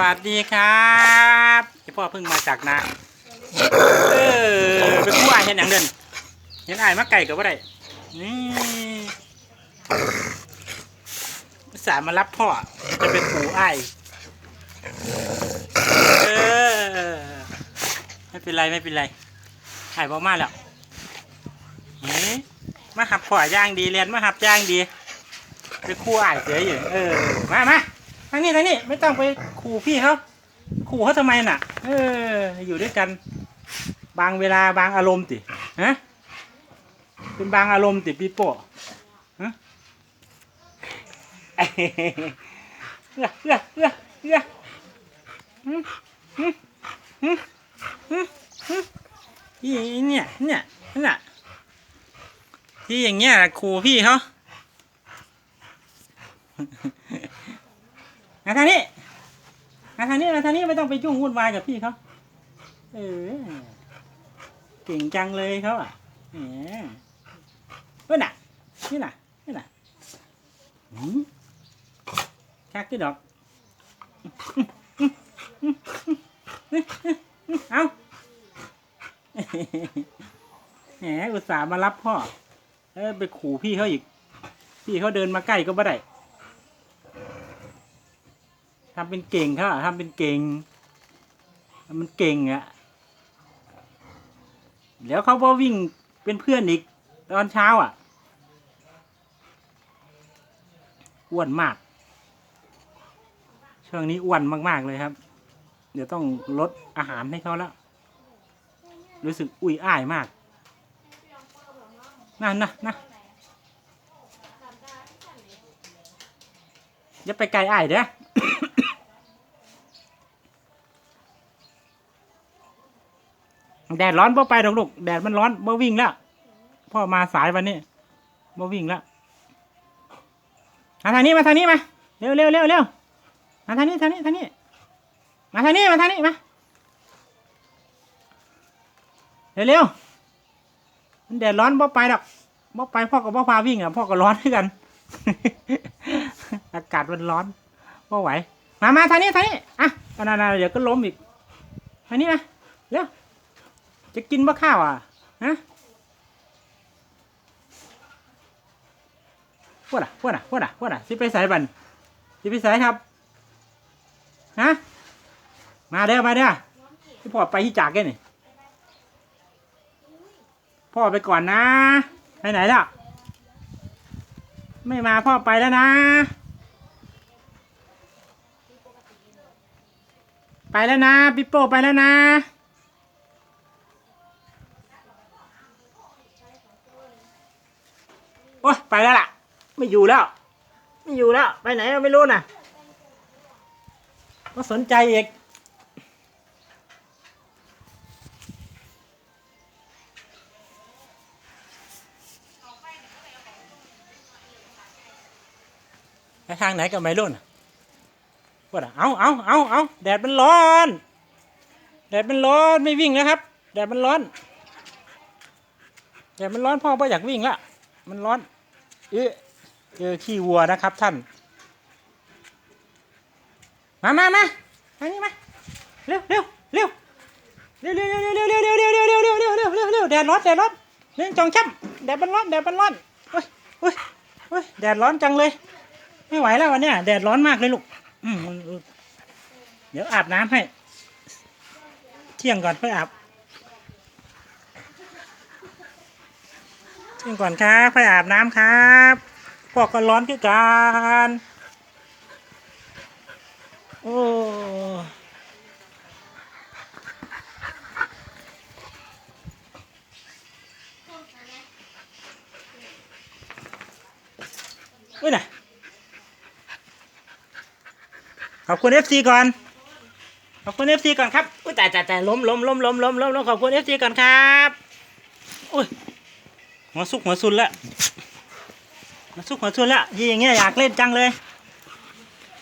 วัสดีครับพี่พ่อเพิ่งมาจากนาเออไปกู้อายเห็นอย่างเดินเห็นอายมาไก่กับว่าไรนี่สามารับพ่อจะเป็นปู่อายเออไม่เป็นไรไม่เป็นไรอายบอกมาแล้วเฮ้มาหับพ่อย่างดีเรียนมาหับย่างดีไปคู่อายเสียอยู่เออมามา ทางนี้ทางนี้ไม่ต้องไปขู่พี่เขาขู่เขาทำไมน่ะ เออ อยู่ด้วยกัน บางเวลาบางอารมณ์ติฮะเป็นบางอารมณ์ติปีโป้ฮะเอ้ยเอื้อเอื้อเอื้อเอื้อหึหึหึหึหึที่เนี่ยเนี่ยเนี่ยที่อย่างเงี้ยขู่พี่เขา มาทางนี้มาทางนี้มาทางนี้ไม่ต้องไปยุ่งวุ่นวายกับพี่เขาเออเก่งจังเลยเขาอะแหมเฮ้ยน่ะนี่น่ะนี่น่ะหืมชักที่ดอกเอาแหมอุตส่าห์มารับพ่อแล้วไปขู่พี่เขาอีก พี่เขาเดินมาใกล้ก็ไม่ได้ ทำเป็นเก่งเขาอะทำเป็นเก่งมันเก่งอะเดี๋ยวเขาพอวิ่งเป็นเพื่อนอีกตอนเช้าอะอ้วนมาก ช่วงนี้อ้วนมาก ๆ เลยครับ เดี๋ยวต้องลดอาหารให้เขาแล้ว รู้สึกอุ้ยอ้ายมากนั่นนะนะอย่าไปไกลอ้ายเด้อ แดดร้อนพ่ไปดอกลูกแดดมันร้อนบ่วิ่งแล้วพ่อมาสายวันนี้บ่วิ่งแล้วมาทางนี้มาทางนี้มาเร็วเร็วเร็วเร็วมาทางนี้ทางนี้ทางนี้มาทางนี้มาทางนี้มาเร็วเร็วมันแดดร้อนบ่ไปดอกบ่ไปพ่อกับพ่อพาวิ่งอะพ่อก็ร้อนด้วยกัน อากาศมันร้อนบ่ไหวมามาทางนี้ทางนี้อะนานๆเดี๋ยวก็ล้มอีกทางนี้มาเร็ว จะกินบ่ข้าวอะฮะพวดอะพวดอะพวดอะพวดอะสิไปใส่บันสิไปใส่ครับฮะมาเด้อมาเด้อที่พ่อไปที่จากแกนี่พ่อไปก่อนนะไปไหนล่ะไม่มาพ่อไปแล้วนะ ไปแล้วนะปิโป้ไปแล้วนะ ไปแล้วล่ะ ไม่อยู่แล้ว ไม่อยู่แล้ว ไปไหนไม่รู้น่ะก็สนใจอีกไปทางไหนก็ไม่รู้น่ะว่าเอาเอาเอาเอาแดดมันร้อน แดดมันร้อนไม่วิ่งแล้วครับ แดดมันร้อน แดดมันร้อนพ่อพ่ออยากวิ่งละ มันร้อน เอ๊ะเจอขี้วัวนะครับท่าน มามามาอันนี้มา เร็วเร็วเร็วเร็วเร็วเร็วเร็วเร็วเร็วเร็วเร็วเร็วเร็วเร็วเร็วเร็วเร็วแดดร้อนแดดร้อนเร่งจองช้ำแดดมันร้อนแดดมันร้อนโอ้ยโอ้ยโอ้ยแดดร้อนจังเลย ไม่ไหวแล้ววันเนี้ยแดดร้อนมากเลยลูกอืมเดี๋ยวอาบน้ำให้ เที่ยงก่อนค่อยอาบ เที่งก่อนครับไปอาบน้ำครับพวกก็ร้อนคือกันโอ้เฮ้ยน่ะขอบคุณ FC ก่อน ขอบคุณ FC ก่อนครับ อุ้ยแต่แต่แต่ล้มล้มล้มล้มล้มล้มล้มขอบคุณ FC ก่อนครับ อุ้ย หัวซุกหัวซุนละหัวซุกหัวซุนละยี่อย่างเงี้ยอยากเล่นจังเลย